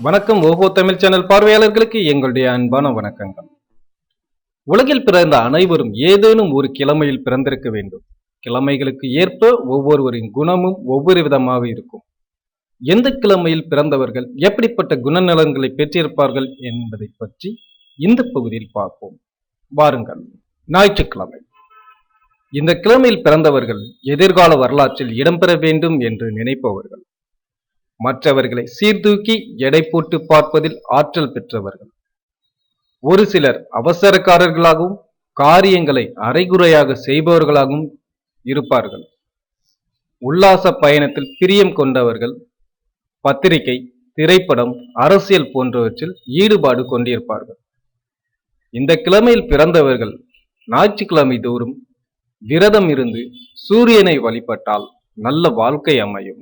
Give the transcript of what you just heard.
வணக்கம். ஓஹோ தமிழ் சேனல் பார்வையாளர்களுக்கு எங்களுடைய அன்பான வணக்கங்கள். உலகில் பிறந்த அனைவரும் ஏதேனும் ஒரு கிழமையில் பிறந்திருக்க வேண்டும். கிழமைகளுக்கு ஏற்ப ஒவ்வொருவரின் குணமும் ஒவ்வொரு விதமாக இருக்கும். எந்த கிழமையில் பிறந்தவர்கள் எப்படிப்பட்ட குணநலன்களை பெற்றிருப்பார்கள் என்பதை பற்றி இந்த பகுதியில் பார்ப்போம். வாருங்கள். ஞாயிற்றுக்கிழமை. இந்த கிழமையில் பிறந்தவர்கள் எதிர்கால வரலாற்றில் இடம்பெற வேண்டும் என்று நினைப்பவர்கள். மற்றவர்களை சீர்தூக்கி எடை போட்டு பார்ப்பதில் ஆற்றல் பெற்றவர்கள். ஒரு சிலர் அவசரக்காரர்களாகவும் காரியங்களை அரைகுறையாக செய்பவர்களாகவும் இருப்பார்கள். உல்லாச பயணத்தில் பிரியம் கொண்டவர்கள் பத்திரிகை திரைப்படம் அரசியல் போன்றவற்றில் ஈடுபாடு கொண்டிருப்பார்கள். இந்த கிழமையில் பிறந்தவர்கள் ஞாயிற்றுக்கிழமை தோறும் விரதம் இருந்து சூரியனை வழிபட்டால் நல்ல வாழ்க்கை அமையும்.